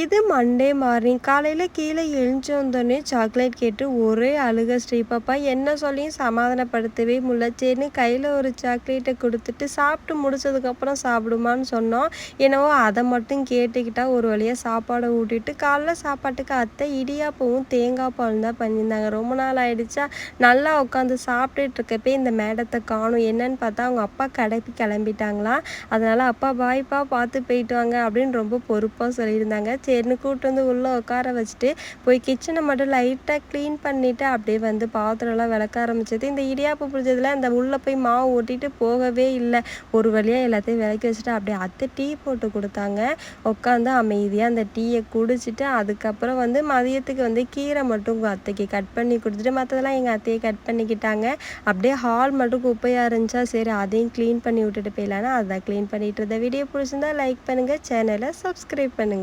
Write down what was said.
இது Monday morning. காலையில் கீழே எழுஞ்சோந்தோடனே சாக்லேட் கேட்டு ஒரே அழுக ஸ்ரீபாப்பா என்ன சொல்லியும் சமாதானப்படுத்தவே முடியல. சரின்னு கையில் ஒரு சாக்லேட்டை கொடுத்துட்டு சாப்பிட்டு முடிச்சதுக்கப்புறம் சாப்பிடுமான்னு சொன்னோம். என்னவோ அதை மட்டும் கேட்டுக்கிட்டால் ஒரு வழியாக சாப்பாடை ஊட்டிட்டு காலைல சாப்பாட்டுக்கு அத்தை இடியாப்பவும் தேங்காய் பாலும் தான் பண்ணியிருந்தாங்க. ரொம்ப நாள் ஆயிடுச்சா? நல்லா உட்காந்து சாப்பிட்டுட்டு இருக்கப்பே இந்த மேடத்தை காணும். என்னன்னு பார்த்தா அவங்க அப்பா கடைக்கு கிளம்பிட்டாங்களாம் அதனால் அப்பா பாய்ப்பா பார்த்து போயிட்டு வாங்க அப்படின்னு ரொம்ப பொறுப்பாக சொல்லியிருந்தாங்க. சரின்னு கூப்பிட்டு வந்து உள்ளே உட்கார வச்சுட்டு போய் கிச்சனை மட்டும் லைட்டாக க்ளீன் பண்ணிவிட்டு அப்படியே வந்து பாத்திரம்லாம் விளக்க ஆரம்பிச்சது. இந்த இடியாப்பு பிடிச்சதுல அந்த உள்ளே போய் மாவு ஓட்டிட்டு போகவே இல்லை. ஒரு வழியாக எல்லாத்தையும் விளக்கி வச்சுட்டு அப்படியே அத்தை டீ போட்டு கொடுத்தாங்க. உட்காந்து அமைதியாக அந்த டீயை குடிச்சிட்டு அதுக்கப்புறம் வந்து மதியத்துக்கு வந்து கீரை மட்டும் அத்தைக்கு கட் பண்ணி கொடுத்துட்டு மற்றதெல்லாம் எங்கள் அத்தையை கட் பண்ணிக்கிட்டாங்க. அப்படியே ஹால் மட்டும் குப்பையாக இருந்துச்சா? சரி அதையும் க்ளீன் பண்ணி விட்டுட்டு போயிடலான்னு அதை க்ளீன் பண்ணிட்டு இருந்த வீடியோ பிடிச்சிருந்தா லைக் பண்ணுங்கள் சேனலை சப்ஸ்கிரைப் பண்ணுங்கள்